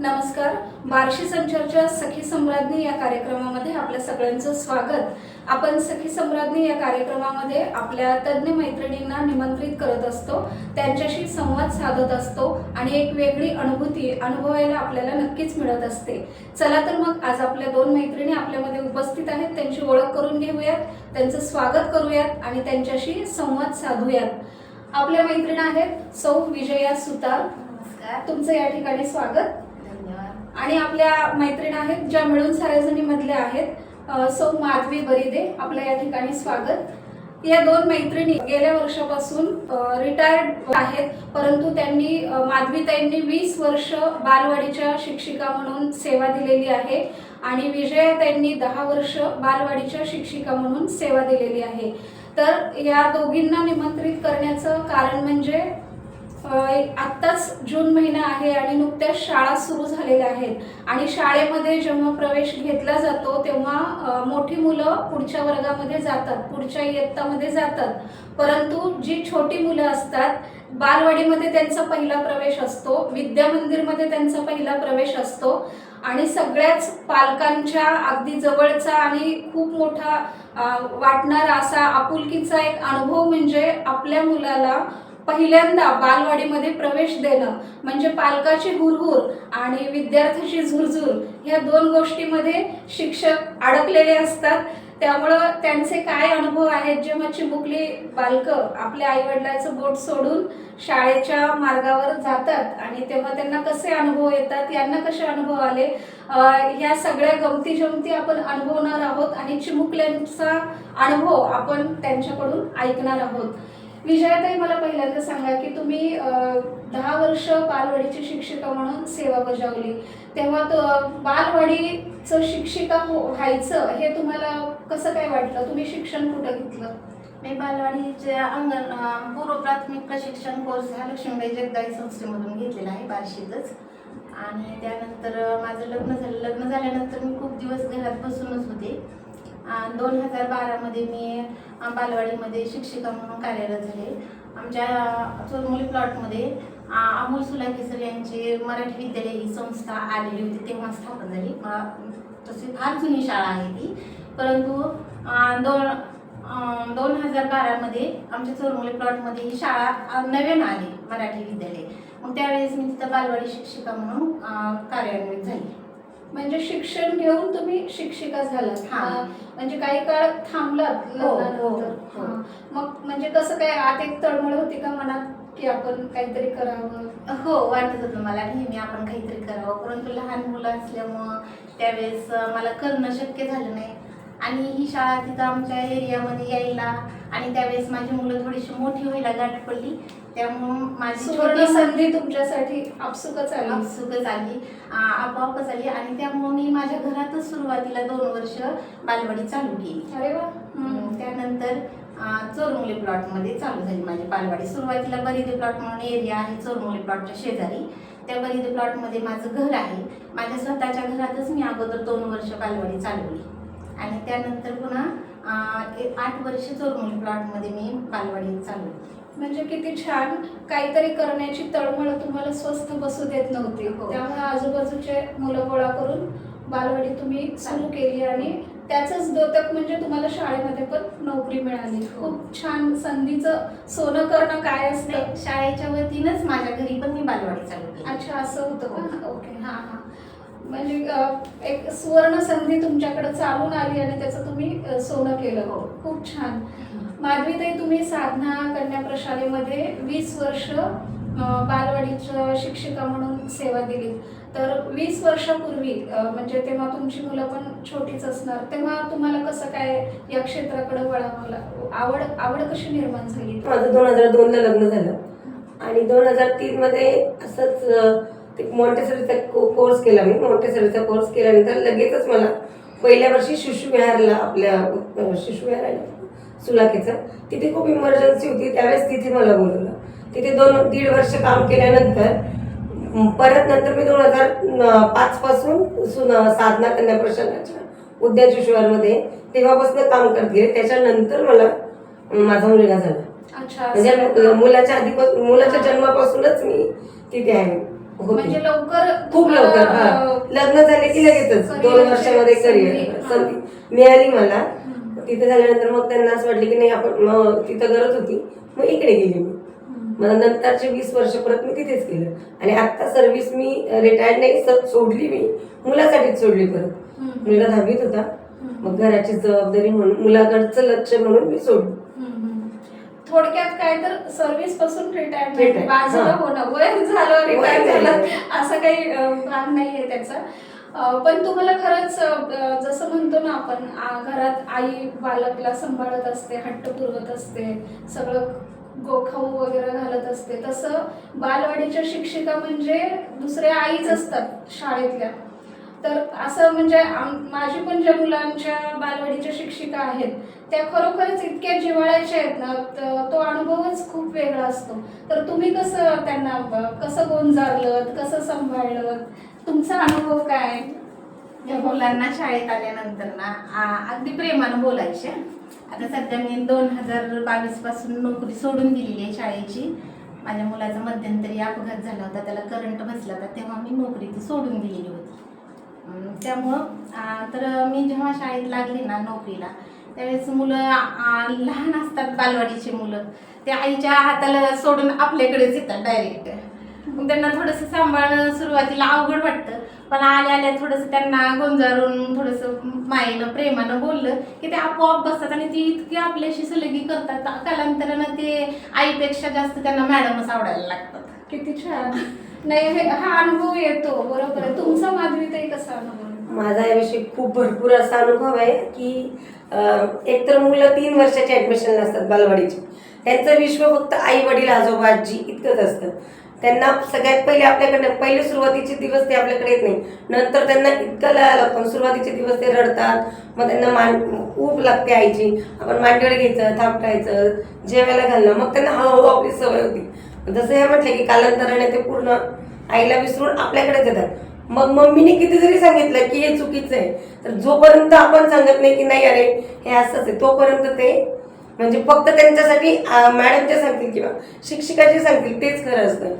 नमस्कार. बार्शी संचारच्या सखी सम्राज्ञी या कार्यक्रमामध्ये आपल्या सगळ्यांचं स्वागत. आपण सखी सम्राज्ञी या कार्यक्रमामध्ये आपल्या तज्ज्ञ मैत्रिणींना निमंत्रित करत असतो. त्यांच्याशी संवाद साधत असतो आणि एक वेगळी अनुभूती अनुभवायला आपल्याला नक्कीच मिळत असते. चला तर मग आज आपल्या दोन मैत्रिणी आपल्यामध्ये उपस्थित आहेत. त्यांची ओळख करून घेऊयात त्यांचं स्वागत करूयात आणि त्यांच्याशी संवाद साधूयात. आपल्या मैत्रिणी आहेत सौ विजया सुतार. तुमचं या ठिकाणी स्वागत. आणि आपल्या मैत्रीण आहेत ज्या मिळून साऱ्याजणी मधल्या आहेत सौ माधवी बरिदे आपल्या या ठिकाणी स्वागत. या दोन मैत्रिणी गेल्या वर्षापासून रिटायर्ड आहेत परंतु त्यांनी माधवीताईंनी वीस वर्ष बालवाडीच्या शिक्षिका म्हणून सेवा दिलेली आहे आणि विजयाताईंनी दहा वर्ष बालवाडीच्या शिक्षिका म्हणून सेवा दिलेली आहे. तर या दोघींना निमंत्रित करण्याचं कारण म्हणजे आत्ताच जून महिना आहे आणि नुकत्याच शाळा सुरू झालेल्या आहेत. आणि शाळेमध्ये जेव्हा प्रवेश घेतला जातो तेव्हा मोठी मुलं पुढच्या वर्गामध्ये जातात पुढच्या इयत्तामध्ये जातात. परंतु जी छोटी मुलं असतात बालवाडीमध्ये त्यांचा पहिला प्रवेश असतो विद्या मंदिरमध्ये त्यांचा पहिला प्रवेश असतो. आणि सगळ्याच पालकांच्या अगदी जवळचा आणि खूप मोठा वाटणारा असा आपुलकीचा एक अनुभव म्हणजे आपल्या मुलाला पहिल्यांदा बालवाडीमध्ये प्रवेश देणं म्हणजे पालकाची हुरहुर आणि विद्यार्थ्याची झुरझुर ह्या दोन गोष्टीमध्ये शिक्षक अडकलेले असतात. त्यामुळं त्यांचे काय अनुभव आहेत जेव्हा चिमुकली बालकं आपल्या आईवडिलाचं बोट सोडून शाळेच्या मार्गावर जातात आणि तेव्हा त्यांना कसे अनुभव येतात यांना कसे अनुभव आले या ह्या सगळ्या गमती जमती आपण अनुभवणार आहोत आणि चिमुकल्यांचा अनुभव आपण त्यांच्याकडून ऐकणार आहोत. विजयाताई मला पहिल्यांदा सांगा की तुम्ही दहा वर्ष बालवाडीची शिक्षिका म्हणून सेवा बजावली. तेव्हा तो बालवाडीचं शिक्षिका हो- व्हायचं हे तुम्हाला कसं काय वाटलं? तुम्ही शिक्षण कुठं घेतलं? मी बालवाडीच्या अंगण पूर्व प्राथमिक प्रशिक्षण कोर्स हा लक्ष्मीबाई जगदाई संस्थेमधून घेतलेला आहे बार्शीतच आणि त्यानंतर माझं लग्न झालं. लग्न झाल्यानंतर मी खूप दिवस घरात बसूनच होते. दोन हजार बारामध्ये मी बालवाडीमध्ये शिक्षिका म्हणून कार्यरत झाले. आमच्या चोरमुली प्लॉटमध्ये अमोल सुलाके सर यांची मराठी विद्यालय ही संस्था आलेली होती तेव्हा स्थापन झाली. तशी फार जुनी शाळा आहे ती. परंतु दोन दोन हजार बारामध्ये आमच्या चोरमुली प्लॉटमध्ये ही शाळा नवीन नव्यानं आली मराठी विद्यालय. मग त्यावेळेस मी तिथं बालवाडी शिक्षिका म्हणून कार्यान्वित झाली. म्हणजे शिक्षण घेऊन तुम्ही शिक्षिका झालात. हा. अ, म्हणजे काही काळ थांबलात हो, हो, लग्नानंतर हो. मग म्हणजे कसं काय आत एक तळमळ होती का मनात की आपण काहीतरी करावं? हो वाटत होतं मला नेहमी आपण काहीतरी करावं. परंतु लहान मुलं असल्यामुळं त्यावेळेस मला करणं शक्य झालं नाही. आणि ही शाळा तिथं आमच्या एरियामध्ये यायला आणि त्यावेळेस माझी मुलं थोडीशी मोठी व्हायला गाठ पडली. त्यामुळं माझी छोटी संधी तुमच्यासाठी आपसुकच आली. आपसुकच आली. आपोआपच आली. आणि त्यामुळे मी माझ्या घरातच सुरुवातीला दोन वर्ष बालवाडी चालू केली. अरे वा. त्यानंतर चोरमुली प्लॉटमध्ये चालू झाली माझी बालवाडी. सुरुवातीला बरिदे प्लॉट म्हणून एरिया आहे चोरमुली प्लॉटच्या शेजारी. त्या बरिदे प्लॉटमध्ये माझं घर आहे. माझ्या स्वतःच्या घरातच मी अगोदर दोन वर्ष बालवाडी चालवली. आणि त्यानंतर पुन्हा आठ वर्ष चोरमुली प्लॉटमध्ये मी बालवाडी चालवली. म्हणजे किती छान काहीतरी करण्याची तळमळ तुम्हाला स्वस्थ बसू देत नव्हती. हो. त्यामुळे आजूबाजूचे मुलं गोळा करून बालवाडी तुम्ही सुरू केली आणि त्याचंच द्योतक म्हणजे तुम्हाला शाळेमध्ये पण नोकरी मिळाली. हो. खूप छान संधीचं सोनं करणं काय असतं? शाळेच्या वतीनच माझ्या घरी पण मी बालवाडी चालू केली. अच्छा असं होतं का? ओके. हां हां. म्हणजे एक सुवर्ण संधी तुमच्याकडे चालून आली आणि त्याचं तुम्ही सोनं केलं. हो. खूप छान. माधवीताई तुम्ही साधना कन्या प्रशालेमध्ये वीस वर्ष बालवाडीच्या शिक्षिका म्हणून सेवा दिली. तर वीस वर्षापूर्वी म्हणजे तेव्हा तुमची मुलं पण छोटीच असणार तेव्हा तुम्हाला कसं काय या क्षेत्राकडे वळावं आवड आवड कशी निर्माण झाली? माझं दोन हजार दोनला लग्न झालं. आणि दोन हजार तीनमध्ये असंच अं, ते मॉन्टेसरीचा कोर्स केला मी. मॉन्टेसरीचा कोर्स केल्यानंतर लगेचच मला पहिल्या वर्षी शिशुविहारला आपल्या अं, शिशुविहार सुलाखेचं तिथे खूप इमर्जन्सी होती त्यावेळेस तिथे मला बोलवलं. तिथे दोन दीड वर्ष काम केल्यानंतर परत नंतर मी दोन हजार पाच पासून सुन साधना कन्या प्रशालाच्या उद्यान शिशुविहारमध्ये तेव्हापासून काम करते त्याच्यानंतर मला माझा मुलगा झाला. अच्छा म्हणजे मुलाच्या आधीपासून मुलाच्या जन्मापासूनच मी तिथे आहे. होती. म्हणजे लवकर खूप लवकर हा. लग्न झाले की लगेचच. दोन वर्षामध्ये करिअर. संधी, हा. मिळाली मला. तिथे झाल्यानंतर मग त्यांना असं वाटलं की नाही आपण मग तिथं गरज होती मग इकडे गेली मी. मग नंतरचे वीस वर्ष परत मी तिथेच केलं आणि आता सर्व्हिस मी रिटायर्ड नाही सोडली मी मुलासाठीच सोडली परत. मुलगा दहावीत होता. मग घराची जबाबदारी म्हणून मुलाकडचं लक्ष म्हणून मी सोडलं. थोडक्यात काय तर सर्व्हिसपासून रिटायरमेंट बाजूला. होणं वय झालं रिटायर झालं. असं काही भाग नाहीये त्याचा पण तुम्हाला खरंच जसं म्हणतो ना आपण घरात आई बालकला सांभाळत असते हट्ट पुरवत असते सगळं गोखाऊ वगैरे घालत असते. तसं बालवाडीच्या शिक्षिका म्हणजे दुसऱ्या आईच असतात शाळेतल्या. तर असं म्हणजे माझी पण ज्या मुलांच्या बालवाडीच्या शिक्षिका आहेत त्या खरोखरच इतक्या जिव्हाळ्याच्या आहेत ना तो अनुभवच खूप वेगळा असतो. तर तुम्ही कसं त्यांना कसं गोंजारलं कसं सांभाळलं तुमचा अनुभव काय? या मुलांना शाळेत आल्यानंतर ना आ- अगदी प्रेमानं बोलायचे. आता सध्या मी दोन हजार बावीसपासून नोकरी सोडून दिलेली आहे शाळेची. माझ्या मुलाचा मध्यंतरी अपघात झाला होता त्याला करंट बसला होता तेव्हा मी नोकरी ती सोडून दिलेली होती. त्यामुळं तर मी जेव्हा शाळेत लागली ना नोकरीला त्यावेळेस मुलं लहान असतात बालवाडीची मुलं. ते आईच्या हाताला सोडून आपल्याकडेच येतात डायरेक्ट मग त्यांना थोडंसं सांभाळणं सुरुवातीला अवघड वाटतं. पण आल्या आल्या थोडंसं त्यांना गोंजारून थोडंसं मायेनं प्रेमानं बोललं की ते आपोआप बसतात आणि ती इतकी आपल्याशी सलगी करतात. कालांतरानं ते आईपेक्षा जास्त त्यांना मॅडमच आवडायला लागतात. किती छान. नाही हे हा अनुभव येतो. बरोबर आहे. तुमचा माधवी ताई कसा अनुभव? माझा याविषयी खूप भरपूर असा अनुभव आहे की एकतर मुलं तीन वर्षाचे ऍडमिशन असतात बालवाडीचे. त्यांचं विश्व फक्त आई वडील आजोबा आजी इतकंच असतं. त्यांना सगळ्यात पहिले आपल्याकडे पहिले सुरुवातीचे दिवस ते आपल्याकडे येत नाही. नंतर त्यांना इतकं लिहायला लागतं. सुरुवातीचे दिवस ते रडतात. मग त्यांना मान ऊब लागते आईची. आपण मांडीवर घ्यायचं थापटायचं जेवायला घालणं. मग त्यांना हळूहळू आपली सवय होती. जसं हे म्हटलं की कालांतराने ते पूर्ण आईला विसरून आपल्याकडेच येतात. मग मम्मीने किती जरी सांगितलं की हे चुकीचं आहे. तर जोपर्यंत आपण सांगत नाही की नाही अरे हे असंच आहे तोपर्यंत ते म्हणजे फक्त त्यांच्यासाठी मॅडमच्या सांगतील किंवा शिक्षिकाचे सांगतील तेच खरं असतं.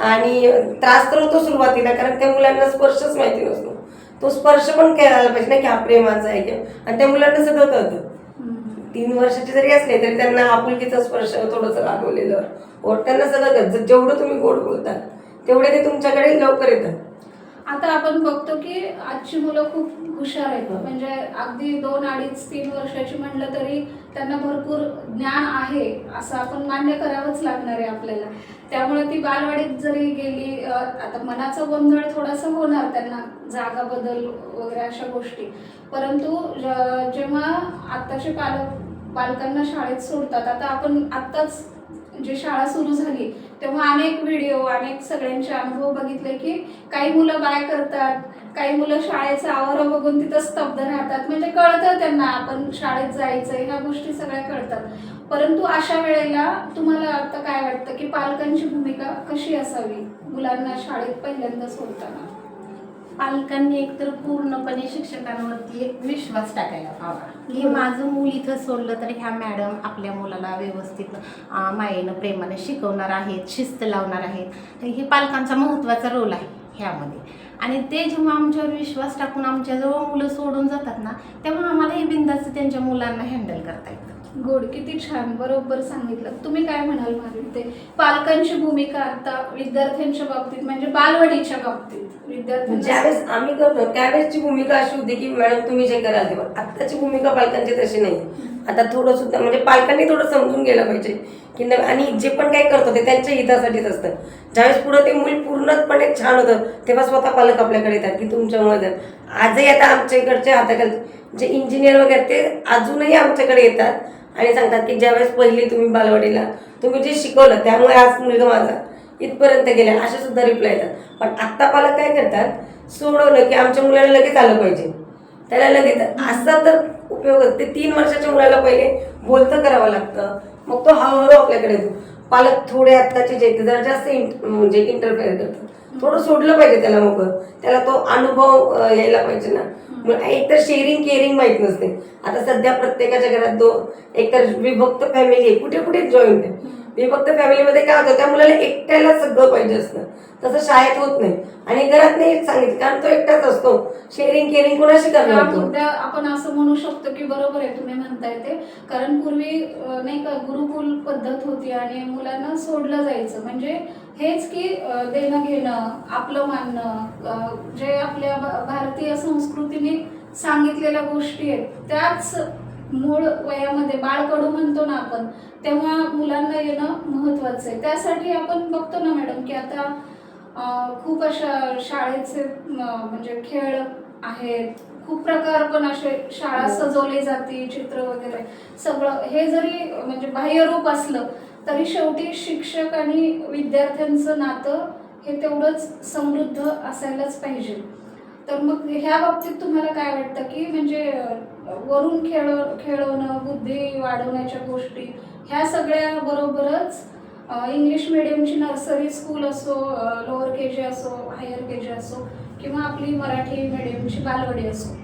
आणि त्रास तर होतो सुरुवातीला कारण त्या मुलांना स्पर्शच माहिती नसतो. तो स्पर्श पण करायला पाहिजे ना की हा प्रेमाचा आहे किंवा आणि त्या मुलांना सगळं कळतं. तीन वर्षाचे जरी असले तरी त्यांना आपुलकीचा स्पर्श थोडंसं रागवलेलं ओट त्यांना सगळं जेवढं तुम्ही गोड बोलता तेवढे ते तुमच्याकडे लवकर येतात. आता आपण बघतो की आजची मुलं खूप हुशार आहेत. म्हणजे अगदी दोन अडीच तीन वर्षाची म्हणलं तरी त्यांना भरपूर ज्ञान आहे असं आपण मान्य करावंच लागणार आहे आपल्याला. त्यामुळे ती बालवाडीत जरी गेली आता मनाचा गोंधळ थोडासा होणार त्यांना जागा बदल वगैरे अशा गोष्टी. परंतु जेव्हा आत्ताचे पालक पालकांना शाळेत सोडतात आता आपण आत्ताच जी शाळा सुरू झाली तेव्हा अनेक व्हिडिओ अनेक सगळ्यांचे अनुभव बघितले की काही मुलं बाय करतात काही मुलं शाळेचा आवरा बघून तिथं स्तब्ध राहतात. म्हणजे कळतं त्यांना आपण शाळेत जायचं ह्या गोष्टी सगळ्या कळतात. परंतु अशा वेळेला तुम्हाला आता काय वाटतं की पालकांची भूमिका कशी असावी मुलांना शाळेत पहिल्यांदा सोडताना? पालकांनी एकतर पूर्णपणे शिक्षकांवरती एक विश्वास टाकायला हवा की माझं मूल इथं सोडलं तर ह्या मॅडम आपल्या मुलाला व्यवस्थित मायेनं प्रेमानं शिकवणार आहेत शिस्त लावणार आहेत. तर हे पालकांचा महत्त्वाचा रोल आहे ह्यामध्ये. आणि ते जेव्हा आमच्यावर विश्वास टाकून आमच्याजवळ मुलं सोडून जातात ना तेव्हा आम्हाला हे बिंदास्त त्यांच्या मुलांना हँडल करता येतं. गुड किती छान बरोबर सांगितलं. तुम्ही काय म्हणाल माधवी ते पालकांची भूमिका आता विद्यार्थ्यांच्या बाबतीत म्हणजे बालवाडीच्या बाबतीत विद्यार्थ्यांना ज्यावेळेस आम्ही करतो त्यावेळेसची भूमिका अशी होती की मॅडम तुम्ही जे कराल तेव्हा आत्ताची भूमिका पालकांची तशी नाही. आता थोडंसुद्धा म्हणजे पालकांनी थोडं समजून गेलं पाहिजे. की न- आणि जे पण काही करतो ते त्यांच्या हितासाठीच असतं. ज्यावेळेस पुढं ते मूल पूर्णपणे छान होतं तेव्हा स्वतः पालक आपल्याकडे येतात की तुमच्यामुळे आजही आता आमच्या इकडचे हाताखाली जे इंजिनियर वगैरे ते अजूनही आमच्याकडे येतात आणि सांगतात की ज्यावेळेस पहिली तुम्ही बालवाडीला तुम्ही जे शिकवलं त्यामुळे आज मुलगा माझा इथपर्यंत गेला असे सुद्धा रिप्लाय येतात. पण आत्ता पालक काय करतात सोडवलं की आमच्या मुलाला लगेच आलं पाहिजे. त्याला लगेच असा तर उपयोग ते तीन वर्षाच्या मुलाला पहिले बोलतं करावं लागतं. मग तो हळूहळू आपल्याकडे येतो. पालक थोडे आत्ताचे जे जरा जास्त इंट- म्हणजे इंटरफेअर करतात. थोडं सोडलं पाहिजे त्याला मग त्याला तो अनुभव यायला पाहिजे ना. एकतर एक तर शेअरिंग केअरिंग माहीत नसते. आता सध्या प्रत्येकाच्या घरात दो एक तर विभक्त फॅमिली आहे. कुठे कुठे जॉईंट आहे. विभक्त फॅमिलीमध्ये काय होतं त्या मुलाला एकट्याला सगळं पाहिजे असतं. तसं शाळेत होत नाही. आणि घरात नाही सांगितलं कारण तो एकटाच असतो. शेअरिंग केअरिंग कोणाशी करणार तो? आपण असं म्हणू शकतो की बरोबर आहे तुम्ही म्हणताय ते. कारण पूर्वी अं, नाही का गुरुकुल पद्धत होती आणि मुलांना सोडलं जायचं. म्हणजे हेच की अं, देणं घेणं आपलं मानणं अं, जे आपल्या भा- भारतीय संस्कृतीने सांगितलेल्या गोष्टी आहेत त्याच मूळ वयामध्ये बाळकडू म्हणतो ना आपण तेव्हा मुलांना येणं महत्वाचं आहे. त्यासाठी आपण बघतो ना मॅडम की आता खूप अशा शाळेचे म्हणजे खेळ आहेत. खूप प्रकार पण असे शाळा हो. सजवली जाते चित्र वगैरे. सगळं हे जरी म्हणजे बाह्य रूप असलं तरी शेवटी शिक्षक आणि विद्यार्थ्यांचं नातं हे तेवढंच समृद्ध असायलाच पाहिजे. तर मग ह्या बाबतीत तुम्हाला काय वाटतं की म्हणजे वरून खेळ खेळवणं बुद्धी वाढवण्याच्या गोष्टी ह्या सगळ्या बरोबरच इंग्लिश मिडियमची नर्सरी स्कूल असो लोअर के जी असो हायर के जी असो किंवा आपली मराठी मिडियमची बालवाडी असो.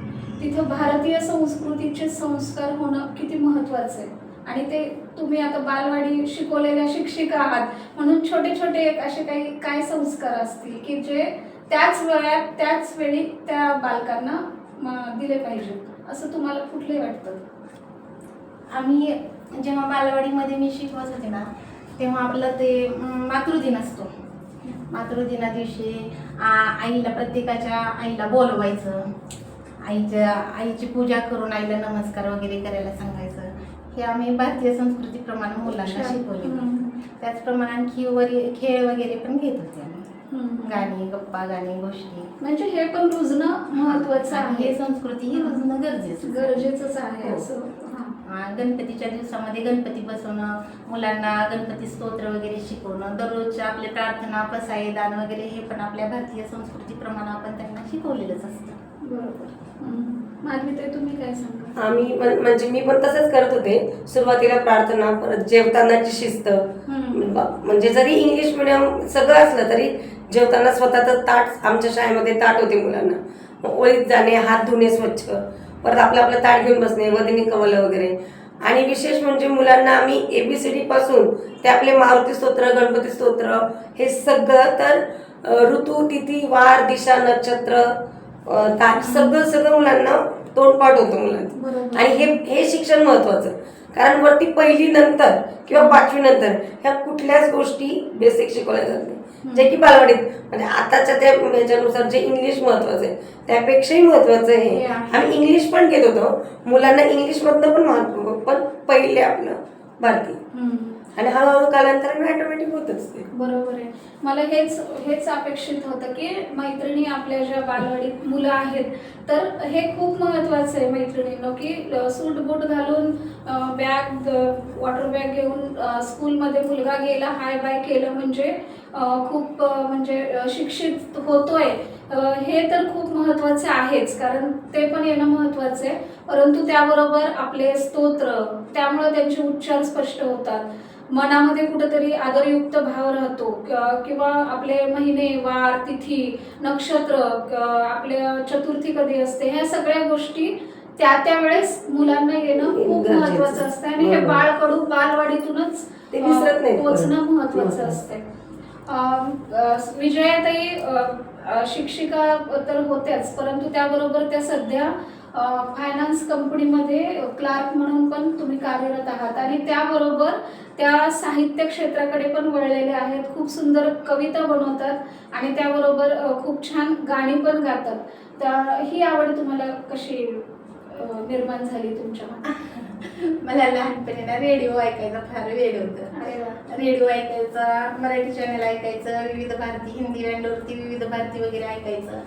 तिथं भारतीय संस्कृतीचे संस्कार होणं किती महत्त्वाचं आहे. आणि ते तुम्ही आता बालवाडी शिकवलेल्या शिक्षिका आहात म्हणून छोटे छोटे एक असे काही काय संस्कार असतील की जे त्याच वयात त्याच वेळी त्या बालकांना दिले पाहिजेत असं तुम्हाला कुठले वाटतं? आम्ही जेव्हा बालवाडीमध्ये मी शिकवत होते ना तेव्हा आपलं ते मातृदिन असतो. मातृदिना दिवशी आईला प्रत्येकाच्या आईला बोलवायचं. आईच्या आईची पूजा करून आईला नमस्कार वगैरे करायला सांगायचं. हे आम्ही भारतीय संस्कृतीप्रमाणे मुलांना शिकवले. त्याचप्रमाणे आणखी वरी खेळ वगैरे पण घेत होते आम्ही. गाणी गप्पा गाणी गोष्टी. म्हणजे हे पण रुजणं महत्वाचं आहे. संस्कृती ही रुजणं गरजेचं. गरजेचंच आहे हो. असं. गणपतीच्या दिवसामध्ये गणपती बसवणं मुलांना गणपती स्तोत्र वगैरे शिकवणं दररोजच्या आपले प्रार्थना पसाये दान वगैरे हे पण आपल्या भारतीय संस्कृतीप्रमाणे आपण त्यांना शिकवलेलंच असतं. बरोबर. माधवी तुम्ही काय सांगा आम्ही पण म्हणजे मी पण तसंच करत होते. सुरुवातीला प्रार्थना परत जेवतानाची शिस्त म्हणजे जरी इंग्लिश मिडियम सगळं असलं तरी जेवताना स्वतःचं ताट आमच्या शाळेमध्ये ताट होते मुलांना. ओळीत जाणे हात धुणे स्वच्छ. परत आपलं आपलं ताट घेऊन बसणे वदिनी कवलं वगैरे. आणि विशेष म्हणजे मुलांना आम्ही एबीसीडी पासून ते आपले मारुती स्तोत्र गणपती स्तोत्र हे सगळं तर ऋतू तिथी वार दिशा नक्षत्र ताट सगळं सगळं मुलांना तोंडपाठ होतं मुलांचं. आणि हे हे शिक्षण महत्वाचं. कारण वरती पहिली नंतर किंवा पाचवी नंतर ह्या कुठल्याच गोष्टी बेसिक शिकवल्या जात नाही. जे की बालवाडीत म्हणजे आताच्या त्या ह्याच्यानुसार जे इंग्लिश महत्वाचं आहे त्यापेक्षाही महत्वाचं आहे. आम्ही इंग्लिश पण घेत होतो. मुलांना इंग्लिश मधनं पण महत्त्व पण पहिले आपलं भारतीय. आणि हळूहळू कालांतराने ऑटोमॅटिक होतच असते बरोबर आहे. मला हेच हेच अपेक्षित होतं की मैत्रिणी आपल्या ज्या बालवाडीत मुलं आहेत तर हे खूप महत्वाचं आहे मैत्रिणींनो की सूट बूट घालून बॅग वॉटर बॅग घेऊन स्कूलमध्ये मुलगा गेला हाय बाय केलं म्हणजे खूप म्हणजे शिक्षित होतोय. हे तर खूप महत्त्वाचे आहेच कारण ते पण येणं महत्वाचं आहे. परंतु त्याबरोबर आपले स्तोत्र त्यामुळे त्यांचे उच्चार स्पष्ट होतात. मनामध्ये कुठेतरी आदरयुक्त भाव राहतो किंवा आपले महिने वार तिथी नक्षत्र क- आपले चतुर्थी कधी असते ह्या सगळ्या गोष्टी त्या त्या वेळेस मुलांना येणं खूप महत्वाचं असतं आणि हे बरोबर. बाळकडू बालवाडीतूनच पोचणं. महत्वाचं. असते विजयाताई शिक्षिका तर होत्याच परंतु त्याबरोबर त्या सध्या फायनान्स कंपनीमध्ये क्लार्क म्हणून पण तुम्ही कार्यरत आहात. आणि त्याबरोबर त्या साहित्य क्षेत्राकडे पण वळलेले आहेत. खूप सुंदर कविता बनवतात आणि त्याबरोबर खूप छान गाणी पण गातात. तर ही आवड तुम्हाला कशी निर्माण झाली तुमच्या? मला लहानपणी ना रेडिओ ऐकायचा फार वेळ होतं. रेडिओ ऐकायचा मराठी चॅनल ऐकायचं विविध भारती हिंदी बँडवरती विविध भारती वगैरे ऐकायचं.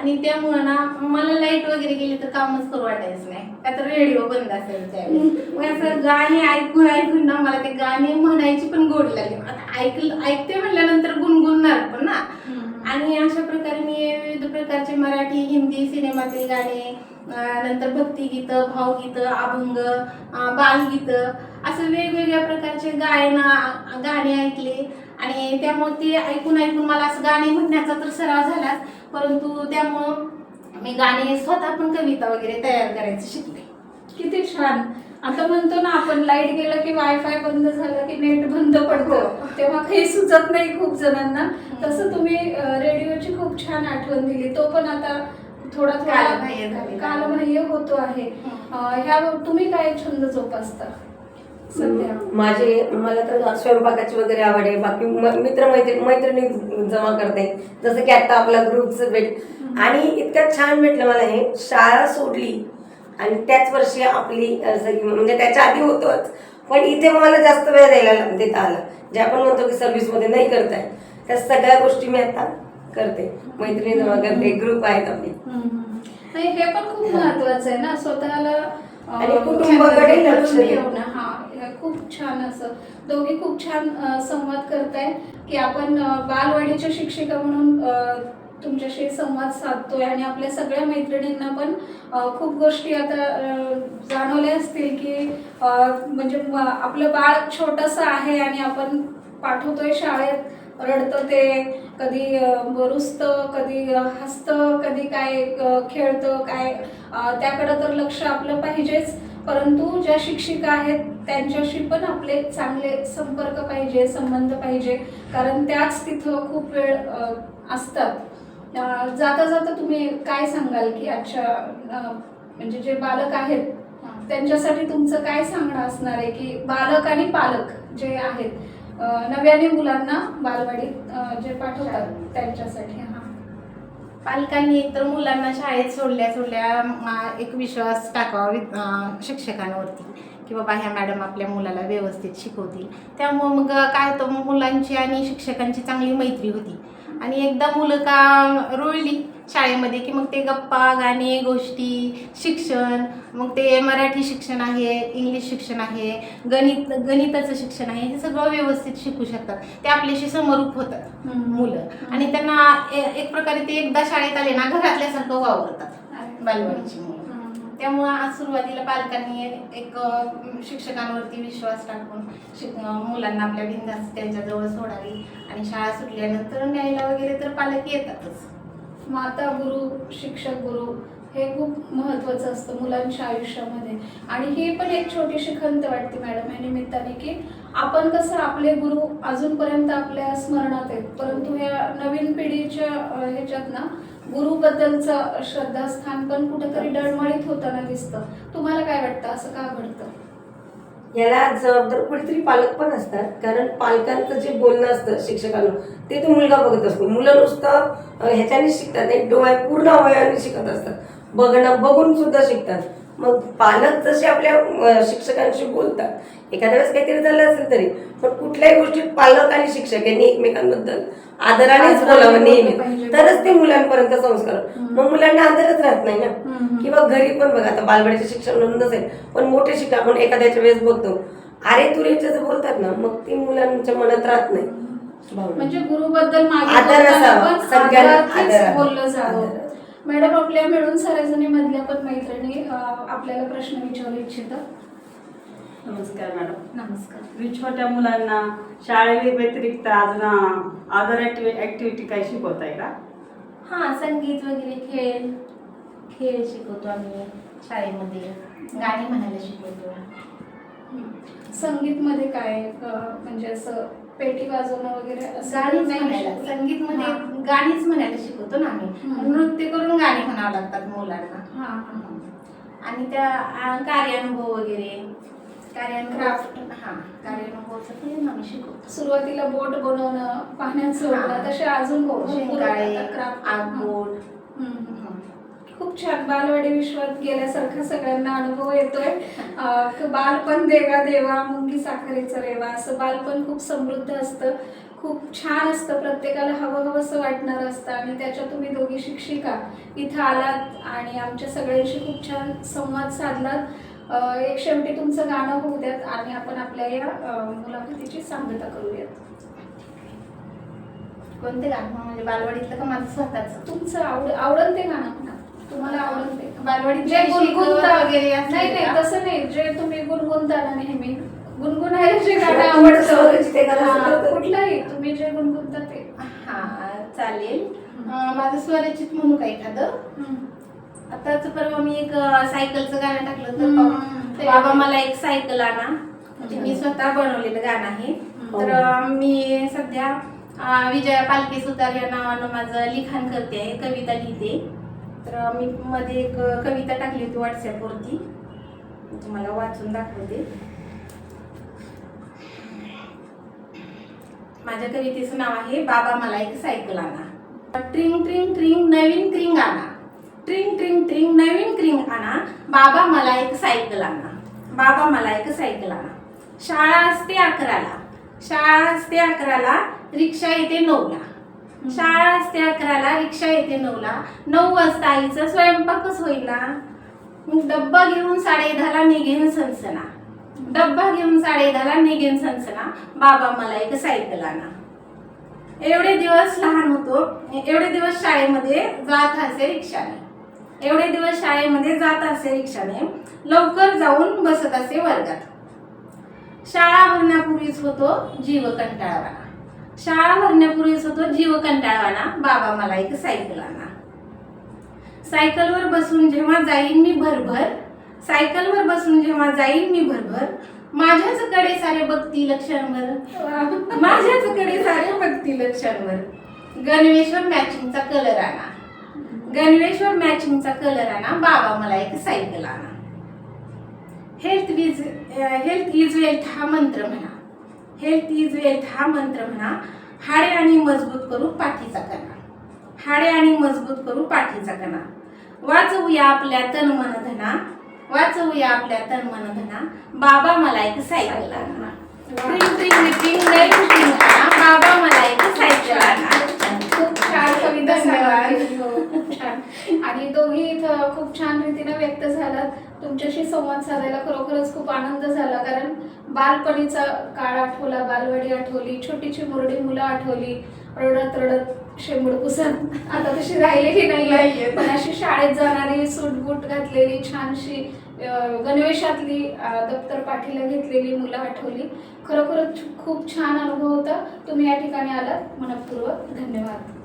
आणि त्यामुळं ना मला लाइट वगैरे गेली तर कामच करू वाटायचं नाही. का तर रेडिओ बंद असायचं त्यावेळेस. मग असं गाणे ऐकून ऐकून ना मला ते गाणे म्हणायची पण गोड लागली. आता ऐकलं ऐकते म्हणल्यानंतर गुणगुणणार पण ना. आणि अशा प्रकारे मी विविध प्रकारचे मराठी हिंदी सिनेमातील गाणे नंतर भक्तिगीतं भावगीतं अभंग बालगीतं असं वेगवेगळ्या प्रकारचे गायन गाणे ऐकले. आणि त्यामुळे ते ऐकून ऐकून मला असं गाणे म्हणण्याचा तर सराव झालाच परंतु त्यामुळं मी गाणे स्वतः पण कविता वगैरे तयार करायचं शिकले. किती छान. आता म्हणतो ना आपण लाइट गेलं की वायफाय बंद झालं की नेट बंद पडतं. तेव्हा काही सुचत नाही खूप जणांना. तसं तुम्ही रेडिओची खूप छान आठवण दिली. तो पण आता थोडा कालबाह्य थोडा. कालबाह्य होतो आहे. अं, ह्या तुम्ही काय छंद जोपासता? माझे मला तर स्वयंपाकाची वगैरे आवड आहे. बाकी मित्र मैत्री मैत्रिणी जमा करते. जसं की आता आपला ग्रुपचं भेट. आणि इतकं छान भेटलं मला हे. शाळा सोडली. आणि त्याच वर्षी आपली म्हणजे त्याच्या आधी होतोच. पण इथे मला जास्त वेळ द्यायला देता आला. जे आपण म्हणतो की सर्व्हिसमध्ये नाही करताय. त्या सगळ्या गोष्टी मी आता करते. मैत्रिणी जमा करते. ग्रुप आहेत आपले. हे पण खूप महत्वाचं आहे ना. स्वतःला आणि कुटुंबाकडे लक्ष करून देणं. खूप छान असं दोघी खूप छान संवाद करताय की आपण बालवाडीच्या शिक्षिका म्हणून तुमच्याशी संवाद साधतोय आणि आपल्या सगळ्या मैत्रिणींना पण खूप गोष्टी आता जाणवल्या असतील की म्हणजे आपलं बाळ छोटंसं आहे आणि आपण पाठवतोय शाळेत रडतं ते कधी अं, रुसतं कधी हसतं कधी काय खेळतं काय त्याकडं तर लक्ष आपलं पाहिजेच परंतु ज्या शिक्षिका आहेत त्यांच्याशी पण आपले चांगले संपर्क पाहिजे संबंध पाहिजे. कारण त्याच तिथं खूप वेळ असतात. जाता जाता तुम्ही काय सांगाल की आजच्या म्हणजे जे बालक आहेत त्यांच्यासाठी तुमचं काय सांगणं असणार आहे की बालक आणि पालक जे आहेत नव्याने मुलांना बालवाडीत जे पाठवतात त्यांच्यासाठी? पालकांनी एकतर मुलांना शाळेत सोडल्या सोडल्या मा- एक विश्वास टाकावा शिक्षकांवरती. की बाबा ह्या मॅडम आपल्या मुलाला व्यवस्थित शिकवतील. त्यामुळं मग काय होतं मुलांची आणि शिक्षकांची चांगली मैत्री होती. आणि एकदा मुलं का रुळली शाळेमध्ये की मग ते गप्पा गाणे गोष्टी शिक्षण मग ते मराठी शिक्षण आहे इंग्लिश शिक्षण आहे गणित गणिताचं शिक्षण आहे हे सगळं व्यवस्थित शिकू शकतात. ते आपल्याशी समरूप होतात मुलं. आणि त्यांना एक प्रकारे ते एकदा शाळेत आले ना घरातल्यासारखं वावरतात बालवाडीची मुलं. त्यामुळं आज सुरुवातीला पालकांनी एक शिक्षकांवरती विश्वास टाकून शिक मुलांना आपल्या बिंदास त्यांच्याजवळ सोडावी आणि शाळा सुटल्यानंतर न्यायला वगैरे तर पालक येतातच. माता गुरु शिक्षक गुरु हे खूप महत्त्वाचं असतं मुलांच्या आयुष्यामध्ये. आणि ही पण एक छोटीशी खंत वाटते मॅडम या निमित्ताने की आपण कसं आपले गुरु अजूनपर्यंत आपल्या स्मरणात आहेत. परंतु ह्या नवीन पिढीच्या ह्याच्यात ना गुरुबद्दलचं श्रद्धास्थान पण कुठेतरी डळमळीत होताना दिसतं. तुम्हाला काय वाटतं? असं का घडतं? याला जबाबदार कुठेतरी पालक पण असतात. कारण पालकांचं जे बोलणं असतं शिक्षकांना ते तो मुलगा बघत असतो. मुलं नुसतं ह्याच्याने शिकतात. एक डोळ्या पूर्ण अवयवाने शिकत असतात. बघणं बघून सुद्धा शिकतात. मग पालक जसे आपल्या शिक्षकांशी बोलतात एखाद्या वेळेस काहीतरी झालं असेल तरी पण कुठल्याही गोष्टीत पालक आणि शिक्षक यांनी एकमेकांबद्दल आदरानेच आदराने बोलावं नेहमी. तरच ते मुलांपर्यंत संस्कार. मग मुलांना आदरच राहत नाही ना. किंवा घरी पण बघा आता बालवाडीचे शिक्षण म्हणून नसेल पण मोठे शिक्षक आपण एखाद्याच्या वेळेस बघतो अरे तुरे जर बोलतात ना मग ती मुलांच्या मनात राहत नाही. म्हणजे गुरुबद्दल मागे आदर सगळ्यांना. बोललं जावं. मॅडम आपल्या मिळून सराजणी मधल्या पण मैत्रिणी आपल्याला प्रश्न विचारू इच्छितात नमस्कार मॅडम. नमस्कार. मी छोट्या मुलांना शाळे व्यतिरिक्त अजून अदर ऍक्टिव्हिटी काही शिकवताय का? हां संगीत वगैरे खेळ. खेळ शिकवतो आम्ही शाळेमध्ये. गाणी म्हणायला शिकवतो. संगीत मध्ये काय अं, म्हणजे असं पेटी वाजवणं वगैरे असं गाणीच नाही म्हणायला शिकवत? संगीतमध्ये हां. गाणीच म्हणायला शिकवतो ना आम्ही. हम्म. नृत्य करून गाणी म्हणावं लागतात मुलांना. हां, हां. आणि त्या आ, कार्यानुभव वगैरे. हां कार्यानुभवचं आम्ही शिकवतो. सुरुवातीला बोट बनवणं. तसे अजून हम्म, हम्म. खूप छान. बालवाडी विश्वात गेल्यासारखा सगळ्यांना अनुभव येतोय. बालपण देवा देवा मुंगी साखरेचं रेवा असं बालपण खूप समृद्ध असतं. खूप छान असतं. प्रत्येकाला हवं हवंसं वाटणारं असतं आणि त्याच्या तुम्ही दोघी शिक्षिका इथं आलात आणि आमच्या सगळ्यांशी खूप छान संवाद साधलात. एक शेवटी तुमचं गाणं होऊ द्यात आणि आपण आपल्या या मुलाखतीची सांगता करूयात. कोणते गाणं? म्हणजे बालवाडीतलं का माझं स्वतःच? तुमचं आवड आवडल ते गाणं म्हणा. तुम्हाला आवडल ते बालवाडीत जे गुणगुणता वगैरे नाही नाही? तसं नाही. जे तुम्ही गुणगुणता ना नेहमी गुणगुणायला जे गाणं आवडतं. कुठलंही. तुम्ही जे गुणगुणता ते. हा चालेल. माझं स्वरचित म्हणू का एखादं. आताच परवा मी एक सायकलचं गाणं टाकलं हम्म, होतं ते बाबा. मला एक सायकल आणा. म्हणजे मी स्वतः बनवलेलं गाणं आहे. तर मी सध्या अं, विजया पालके सुतार या नावानं माझं लिखाण करते आहे कविता लिहिते. तर मी मध्ये एक कविता टाकली होती व्हॉट्सॲपवरती. तुम्हाला वाचून दाखवते. माझ्या कवितेचं नाव आहे बाबा मला एक सायकल आणा. ट्रिंग ट्रिंग ट्रिंग नवीन क्रिंग आणा. ट्रिंग ट्रिंग ट्रिंग नवीन क्रिंग आणा. बाबा मला एक सायकल आणा. बाबा मला एक सायकल आणा. शाळा असते अकराला. शाळा असते अकराला रिक्षा येते नऊला. शाळा असते अकराला रिक्षा येते नऊला. नऊ वाजता आईचा स्वयंपाकच होईल ना मग डब्बा घेऊन साडे दहाला निघेन सनसना डब्बा घेऊन साडे दहाला निघेन सनसना बाबा मला एक सायकल आणा. एवढे दिवस लहान होतो. एवढे दिवस शाळेमध्ये जात असे रिक्षाने. एवढे दिवस शाळेमध्ये जात असे रिक्षाने लवकर जाऊन बसत असे वर्गात. शाळा भरण्यापूर्वीच होतो जीव कंटाळवाना शाळा भरण्यापूर्वीच होतो जीव कंटाळवाना बाबा मला एक सायकल आणा. सायकलवर बसून जेव्हा जाईन मी भरभर सायकलवर बसून जेव्हा जाईन मी भरभर माझ्याच कडे सारे बघतील क्षणभर माझ्याच कडे सारे बघतील क्षणभर गणवेश्वर मॅचिंगचा कलर आणा. गणवेश्वर मॅचिंगचा कलर आणा बाबा मला एक सायकल आणा health is health is wealth हा मंत्र म्हणा हेल्थ इज वेल्थ हा मंत्र म्हणा हाडे आणि मजबूत करू पाठीचा कणा हाडे आणि मजबूत करू पाठीचा कणा वाचवूया आपल्या तन मन धना वाचवूया आपल्या तन मन धना बाबा मला एक सायकल आणा बाबा मला एक सायकल आणा खूप छान कविता धन्यवाद. सांगितली. हो, खूप छान आणि दोघी इथं खूप छान रीतीने व्यक्त झालात. तुमच्याशी संवाद साधायला खरोखरच खूप आनंद झाला. कारण बालपणीचा काळ आठवला बालवाडी आठवली छोटीची मुरडी मुलं आठवली रडत रडत शेंबूड पुसत आता तशी राहिलेली नाही. पण अशी शाळेत जाणारी सूटबूट घातलेली छानशी गणवेशातली दप्तर पाठीला घेतलेली मुलं आठवली. खरोखरच खूप छान अनुभव होता. तुम्ही या ठिकाणी आलात. मनपूर्वक धन्यवाद.